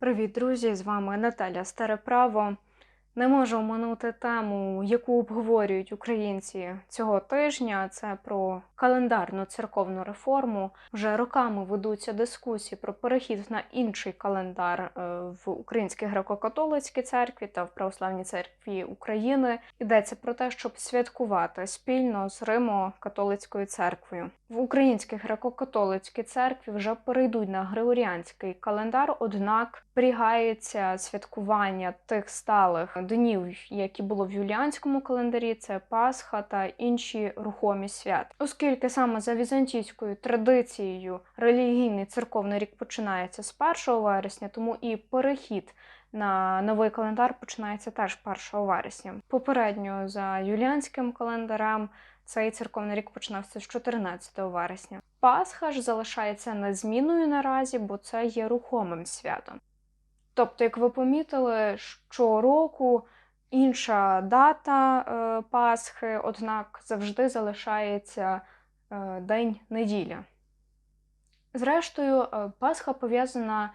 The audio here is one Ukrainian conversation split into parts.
Привіт, друзі! З вами Наталя Стареправо. Не можу оминути тему, яку обговорюють українці цього тижня. Це про календарну церковну реформу. Вже роками ведуться дискусії про перехід на інший календар е, в Українській греко-католицькій церкві та в Православній церкві України. Йдеться про те, щоб святкувати спільно з Римо-католицькою церквою. В Українській греко-католицькій церкві вже перейдуть на григоріанський календар, однак зберігається святкування тих сталих днів, які було в юліанському календарі, це Пасха та інші рухомі свят. Оскільки саме за візантійською традицією релігійний церковний рік починається з 1 вересня, тому і перехід на новий календар починається теж 1 вересня. Попередньо за юліанським календарем цей церковний рік починався з 14 вересня. Пасха ж залишається незмінною наразі, бо це є рухомим святом. Тобто, як ви помітили, щороку інша дата е, Пасхи, однак завжди залишається е, день неділя. Зрештою, е, Пасха пов'язана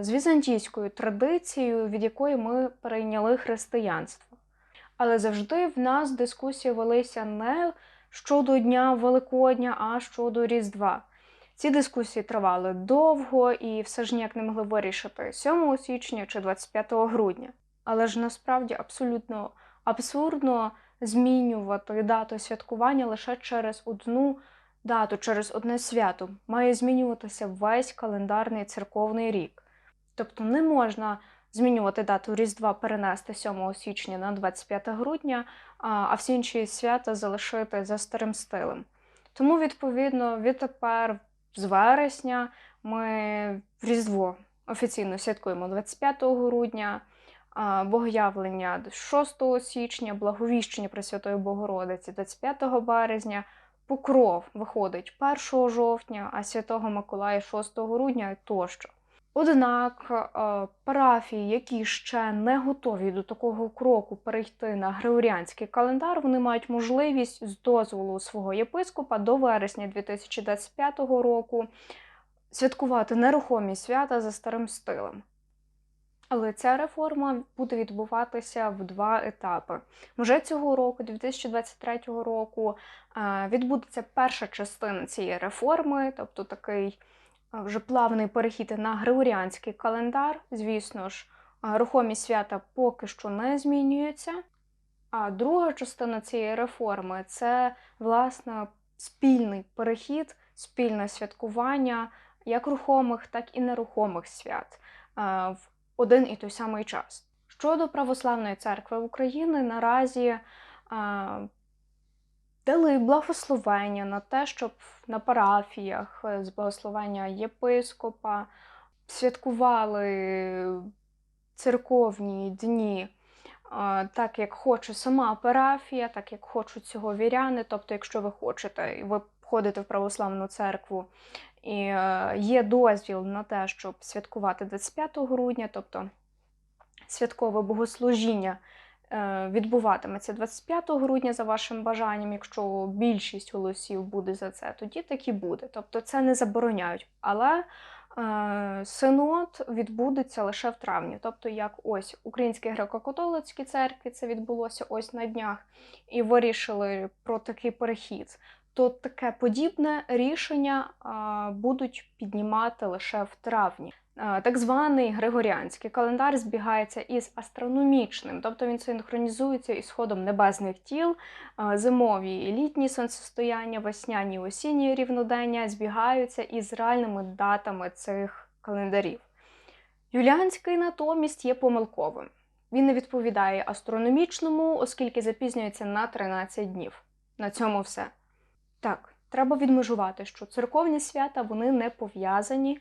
з візантійською традицією, від якої ми перейняли християнство. Але завжди в нас дискусії велися не щодо Дня Великодня, а щодо Різдва. Ці дискусії тривали довго і все ж ніяк не могли вирішити 7 січня чи 25 грудня. Але ж насправді абсолютно абсурдно змінювати дату святкування лише через одну дату, через одне свято. Має змінюватися весь календарний церковний рік. Тобто не можна змінювати дату Різдва, перенести 7 січня на 25 грудня, а всі інші свята залишити за старим стилем. Тому, відповідно, відтепер з вересня ми в Різдво офіційно святкуємо 25 грудня, богоявлення 6 січня, благовіщення Пресвятої Богородиці 25 березня, покров виходить 1 жовтня, а Святого Миколая 6 грудня тощо. Однак парафії, які ще не готові до такого кроку перейти на григоріанський календар, вони мають можливість з дозволу свого єпископа до вересня 2025 року святкувати нерухомі свята за старим стилем. Але ця реформа буде відбуватися в два етапи. Вже цього року, 2023 року, відбудеться перша частина цієї реформи, тобто такий вже плавний перехід на григоріанський календар. Звісно ж, рухомі свята поки що не змінюються. А друга частина цієї реформи це, власне, спільний перехід, спільне святкування як рухомих, так і нерухомих свят в один і той самий час. Щодо Православної церкви України, наразі дали благословення на те, щоб на парафіях з благословення єпископа святкували церковні дні. Так, як хоче сама парафія, так як хочуть цього віряни. Тобто, якщо ви хочете, і ви входите в православну церкву, і е, є дозвіл на те, щоб святкувати 25 грудня, тобто святкове богослужіння Е, відбуватиметься 25 грудня за вашим бажанням. Якщо більшість голосів буде за це, тоді так і буде. Тобто це не забороняють. Але е, синод відбудеться лише в травні. Тобто, як ось Українській греко-католицькій церкві це відбулося ось на днях, і вирішили про такий перехід. То таке подібне рішення будуть піднімати лише в травні. Так званий Григоріанський календар збігається із астрономічним, тобто він синхронізується із ходом небесних тіл, зимові і літні сонцестояння, весняні і осінні рівнодення збігаються із реальними датами цих календарів. Юліанський натомість є помилковим. Він не відповідає астрономічному, оскільки запізнюється на 13 днів. На цьому все. Так, треба відмежувати, що церковні свята вони не пов'язані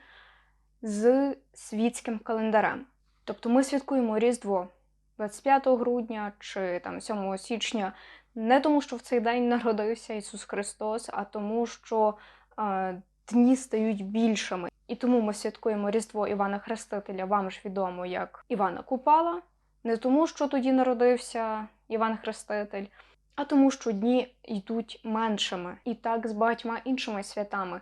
з світським календарем. Тобто ми святкуємо Різдво 25 грудня чи там 7 січня, не тому, що в цей день народився Ісус Христос, а тому, що е, дні стають більшими. І тому ми святкуємо Різдво Івана Хрестителя, вам ж відомо як Івана Купала, не тому, що тоді народився Іван Хреститель, а тому, що дні йдуть меншими. І так з багатьма іншими святами.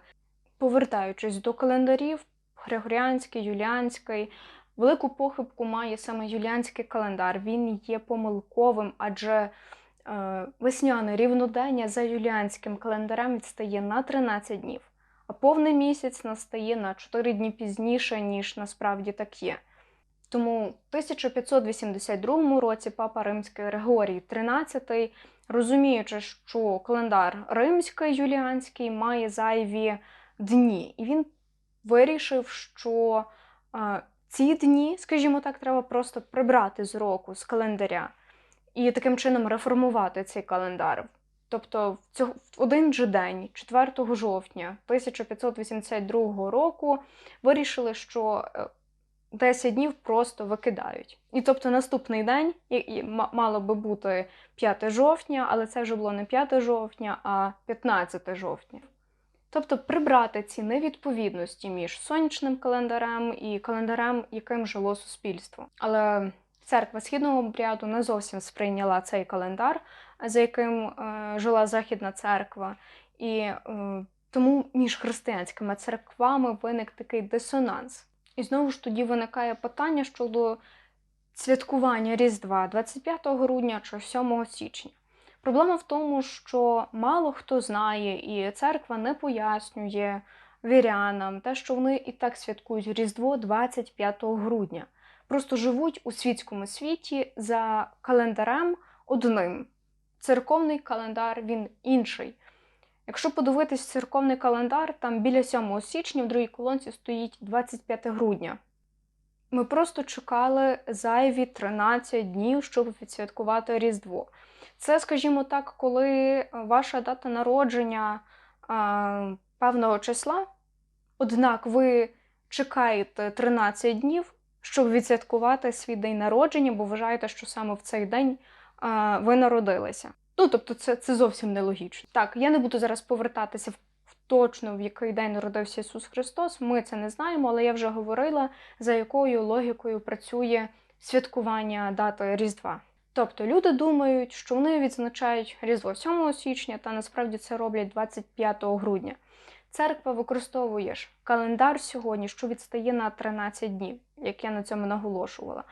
Повертаючись до календарів, Григоріанський, Юліанський, Велику похибку має саме юліанський календар. Він є помилковим, адже е, весняне рівнодення за юліанським календарем відстає на 13 днів, а повний місяць настає на 4 дні пізніше, ніж насправді так є. Тому в 1582 році папа Римський Григорій XIII, розуміючи, що календар римський юліанський має зайві дні, і він вирішив, що е, ці дні, скажімо так, треба просто прибрати з року, з календаря, і таким чином реформувати цей календар. Тобто, в один же день, 4 жовтня 1582 року, вирішили, що е, 10 днів просто викидають. І тобто наступний день і мало би бути 5 жовтня, але це вже було не 5 жовтня, а 15 жовтня. Тобто прибрати ці невідповідності між сонячним календарем і календарем, яким жило суспільство. Але церква східного обряду не зовсім сприйняла цей календар, за яким е, жила Західна церква. І е, тому між християнськими церквами виник такий дисонанс. І знову ж тоді виникає питання щодо святкування Різдва 25 грудня чи 7 січня. Проблема в тому, що мало хто знає, і церква не пояснює вірянам те, що вони і так святкують Різдво 25 грудня. Просто живуть у світському світі за календарем одним. Церковний календар він інший. Якщо подивитись церковний календар, там біля 7 січня в другій колонці стоїть 25 грудня. Ми просто чекали зайві 13 днів, щоб відсвяткувати Різдво. Це, скажімо так, коли ваша дата народження певного числа, однак ви чекаєте 13 днів, щоб відсвяткувати свій день народження, бо вважаєте, що саме в цей день ви народилися. Ну, тобто, це, це зовсім нелогічно. Так, я не буду зараз повертатися в точно в який день народився Ісус Христос. Ми це не знаємо, але я вже говорила, за якою логікою працює святкування дати Різдва. Тобто люди думають, що вони відзначають Різдво 7 січня, та насправді це роблять 25 грудня. Церква використовує ж календар сьогодні, що відстає на 13 днів, як я на цьому наголошувала.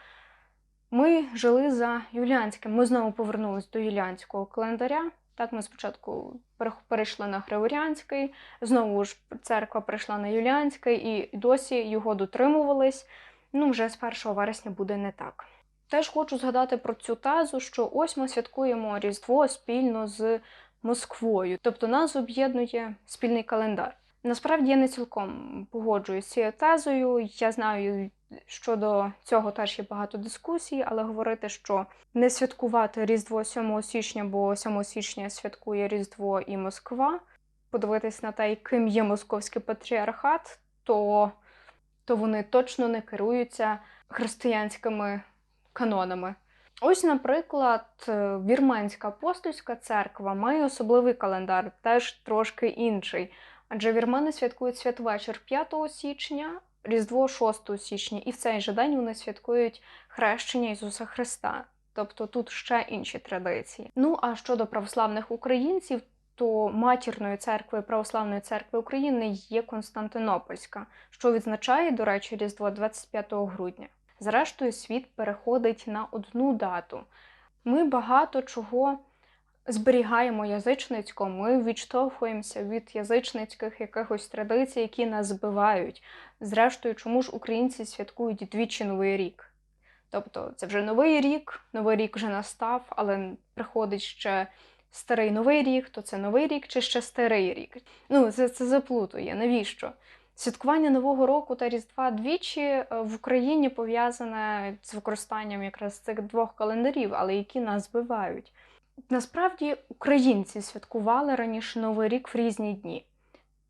Ми жили за юліанським. Ми знову повернулись до юліанського календаря. Так, ми спочатку перейшли на Григоріанський, знову ж церква перейшла на Юліанський і досі його дотримувались. Ну, вже з 1 вересня буде не так. Теж хочу згадати про цю тезу, що ось ми святкуємо Різдво спільно з Москвою, тобто нас об'єднує спільний календар. Насправді я не цілком погоджуюсь з цією тезою. Я знаю, щодо цього теж є багато дискусій, але говорити, що не святкувати Різдво 7 січня, бо 7 січня святкує Різдво і Москва, подивитись на те, ким є московський патріархат, то, то вони точно не керуються християнськими канонами. Ось, наприклад, е, Вірменська апостольська церква має особливий календар, теж трошки інший. Адже вірмени святкують святвечір 5 січня, Різдво 6 січня, і в цей же день вони святкують хрещення Ісуса Христа. Тобто тут ще інші традиції. Ну а щодо православних українців, то матірною церквою Православної церкви України є Константинопольська, що відзначає, до речі, Різдво 25 грудня. Зрештою, світ переходить на одну дату. Ми багато чого зберігаємо язичницько, ми відштовхуємося від язичницьких якихось традицій, які нас збивають. Зрештою, чому ж українці святкують двічі Новий рік? Тобто це вже новий рік, новий рік вже настав, але приходить ще старий новий рік, то це новий рік чи ще старий рік. Ну, це, це заплутує. Навіщо? Святкування Нового року та Різдва двічі е, в Україні пов'язане з використанням якраз цих двох календарів, але які нас збивають. Насправді українці святкували раніше Новий рік в різні дні.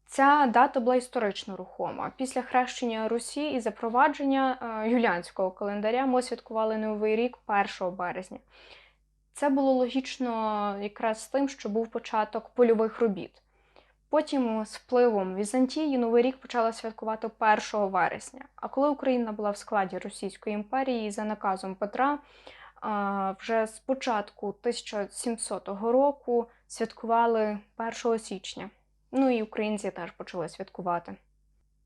Ця дата була історично рухома. Після хрещення Русі і запровадження е, юліанського календаря ми святкували Новий рік 1 березня. Це було логічно якраз з тим, що був початок польових робіт. Потім з впливом Візантії Новий рік почала святкувати 1 вересня. А коли Україна була в складі Російської імперії за наказом Петра, вже з початку 1700 року святкували 1 січня. Ну і українці теж почали святкувати.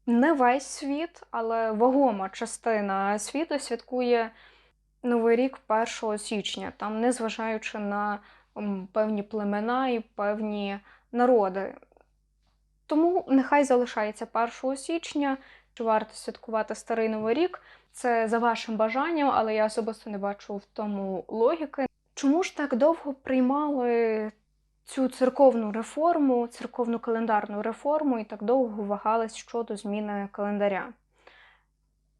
Не весь світ, але вагома частина світу святкує Новий рік 1 січня, там, незважаючи на певні племена і певні народи. Тому нехай залишається 1 січня, чи варто святкувати старий новий рік. Це за вашим бажанням, але я особисто не бачу в тому логіки. Чому ж так довго приймали цю церковну реформу, церковну календарну реформу і так довго вагались щодо зміни календаря?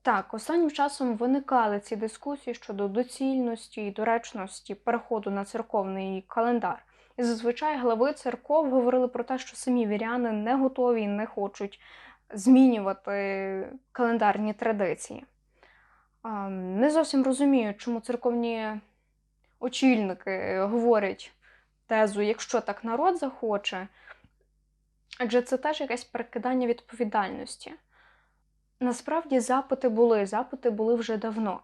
Так, останнім часом виникали ці дискусії щодо доцільності і доречності переходу на церковний календар. І зазвичай глави церков говорили про те, що самі віряни не готові і не хочуть змінювати календарні традиції. Не зовсім розумію, чому церковні очільники говорять тезу, якщо так народ захоче, адже це теж якесь перекидання відповідальності. Насправді запити були, запити були вже давно.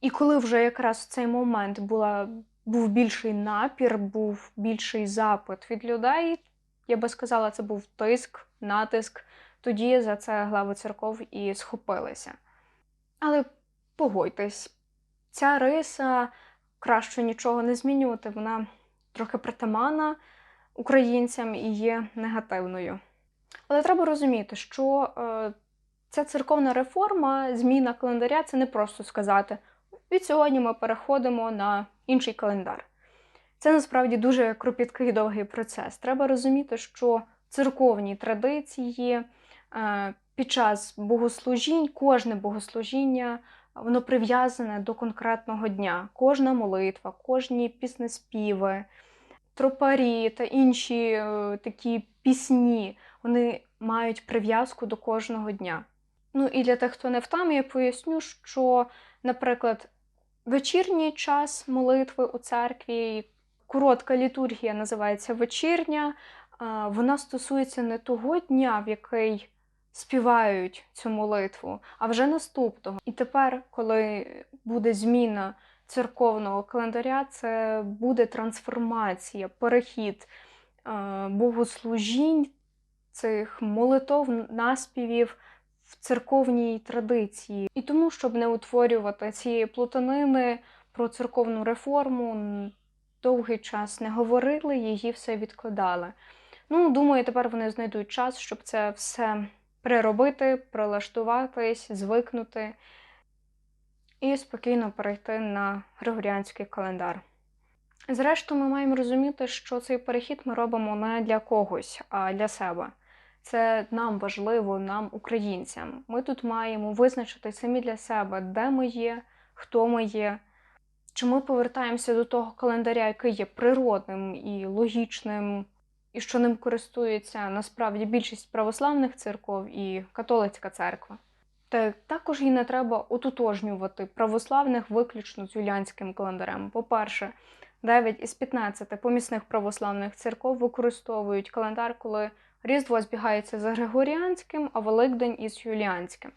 І коли вже якраз в цей момент була, був більший напір, був більший запит від людей, я би сказала, це був тиск, натиск, тоді за це глави церков і схопилися. Але погодьтесь, ця риса краще нічого не змінювати, вона трохи притаманна українцям і є негативною. Але треба розуміти, що е, ця церковна реформа, зміна календаря це не просто сказати: від сьогодні ми переходимо на інший календар. Це насправді дуже кропіткий довгий процес. Треба розуміти, що церковні традиції е, під час богослужінь, кожне богослужіння, воно прив'язане до конкретного дня. Кожна молитва, кожні піснеспіви, тропарі та інші е, такі пісні, вони мають прив'язку до кожного дня. Ну і для тих, хто не в темі, я поясню, що, наприклад, вечірній час молитви у церкві, коротка літургія називається вечірня, вона стосується не того дня, в який співають цю молитву, а вже наступного. І тепер, коли буде зміна церковного календаря, це буде трансформація, перехід богослужінь, цих молитов, наспівів в церковній традиції. І тому, щоб не утворювати цієї плутанини про церковну реформу, довгий час не говорили, її все відкладали. Ну, думаю, тепер вони знайдуть час, щоб це все переробити, прилаштуватись, звикнути і спокійно перейти на григоріанський календар. Зрештою, ми маємо розуміти, що цей перехід ми робимо не для когось, а для себе. Це нам важливо, нам, українцям. Ми тут маємо визначити самі для себе, де ми є, хто ми є. Чи ми повертаємося до того календаря, який є природним і логічним, і що ним користується насправді більшість православних церков і католицька церква. Та також і не треба ототожнювати православних виключно з юліанським календарем. По-перше, 9 із 15 помісних православних церков використовують календар, коли Різдво збігається за Григоріанським, а Великдень із Юліанським.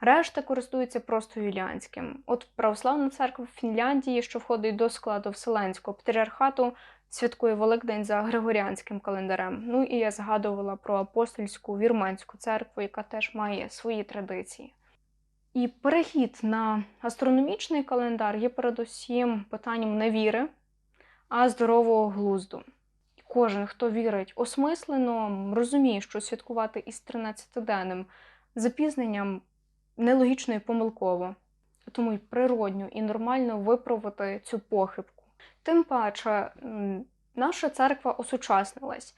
Решта користуються просто юліанським. От Православна церква в Фінляндії, що входить до складу Вселенського патріархату, святкує Великдень за Григоріанським календарем. Ну і я згадувала про апостольську вірменську церкву, яка теж має свої традиції. І перехід на астрономічний календар є передусім питанням не віри, а здорового глузду. Кожен, хто вірить осмислено, розуміє, що святкувати із 13-денним запізненням нелогічно і помилково, тому й природньо і нормально виправити цю похибку. Тим паче, наша церква осучаснилась.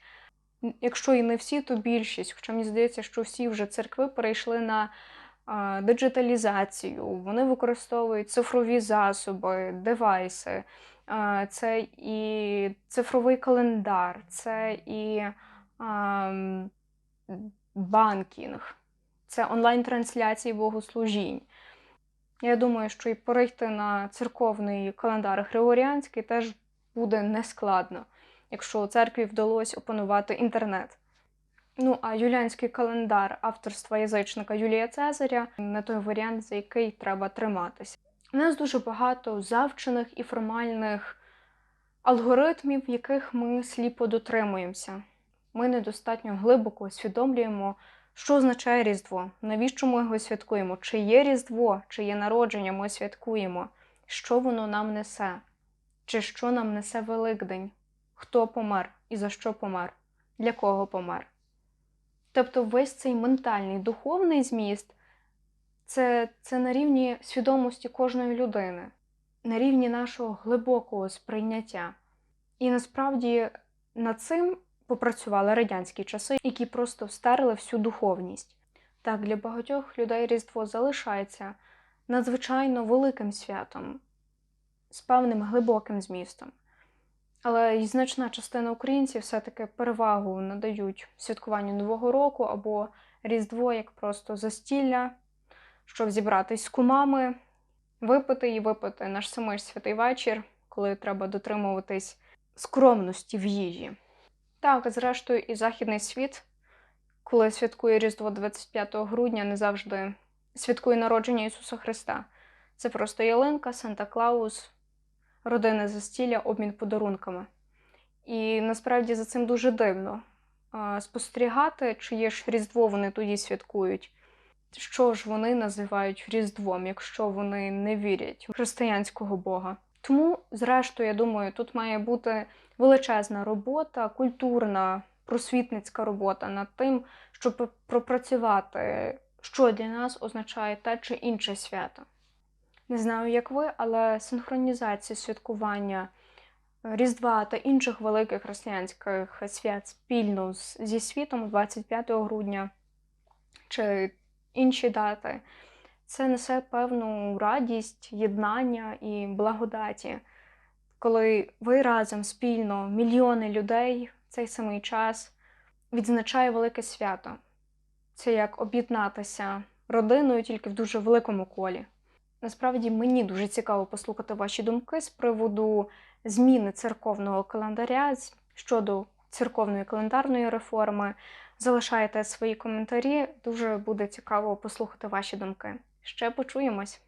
Якщо і не всі, то більшість. Хоча мені здається, що всі вже церкви перейшли на диджиталізацію, вони використовують цифрові засоби, девайси. Це і цифровий календар, це і банкінг, це онлайн-трансляції богослужінь. Я думаю, що і перейти на церковний календар Григоріанський теж буде нескладно, якщо у церкві вдалося опанувати інтернет. Ну, а юліанський календар авторства язичника Юлія Цезаря не той варіант, за який треба триматися. У нас дуже багато завчених і формальних алгоритмів, яких ми сліпо дотримуємося. Ми недостатньо глибоко усвідомлюємо Що означає Різдво? Навіщо ми його святкуємо? Чи є Різдво, чи є народження, ми святкуємо? Що воно нам несе? Чи що нам несе Великдень? Хто помер і за що помер? Для кого помер? Тобто весь цей ментальний духовний зміст це, це на рівні свідомості кожної людини, на рівні нашого глибокого сприйняття. І насправді над цим попрацювали радянські часи, які просто встарили всю духовність. Так, для багатьох людей Різдво залишається надзвичайно великим святом, з певним глибоким змістом. Але й значна частина українців все-таки перевагу надають святкуванню Нового року або Різдво як просто застілля, щоб зібратись з кумами, випити і випити наш самий святий вечір, коли треба дотримуватись скромності в їжі. Так, зрештою, і Західний світ, коли святкує Різдво 25 грудня, не завжди святкує народження Ісуса Христа. Це просто ялинка, Санта Клаус, родинне застілля, обмін подарунками. І насправді за цим дуже дивно спостерігати, чиє ж Різдво вони тоді святкують. Що ж вони називають Різдвом, якщо вони не вірять в християнського Бога. Тому, зрештою, я думаю, тут має бути величезна робота, культурна, просвітницька робота над тим, щоб пропрацювати, що для нас означає те чи інше свято. Не знаю, як ви, але синхронізація святкування Різдва та інших великих християнських свят спільно зі світом 25 грудня чи інші дати, це несе певну радість, єднання і благодаті, коли ви разом спільно, мільйони людей в цей самий час відзначає велике свято. Це як об'єднатися родиною тільки в дуже великому колі. Насправді мені дуже цікаво послухати ваші думки з приводу зміни церковного календаря щодо церковної календарної реформи. Залишайте свої коментарі, дуже буде цікаво послухати ваші думки. Ще почуємось!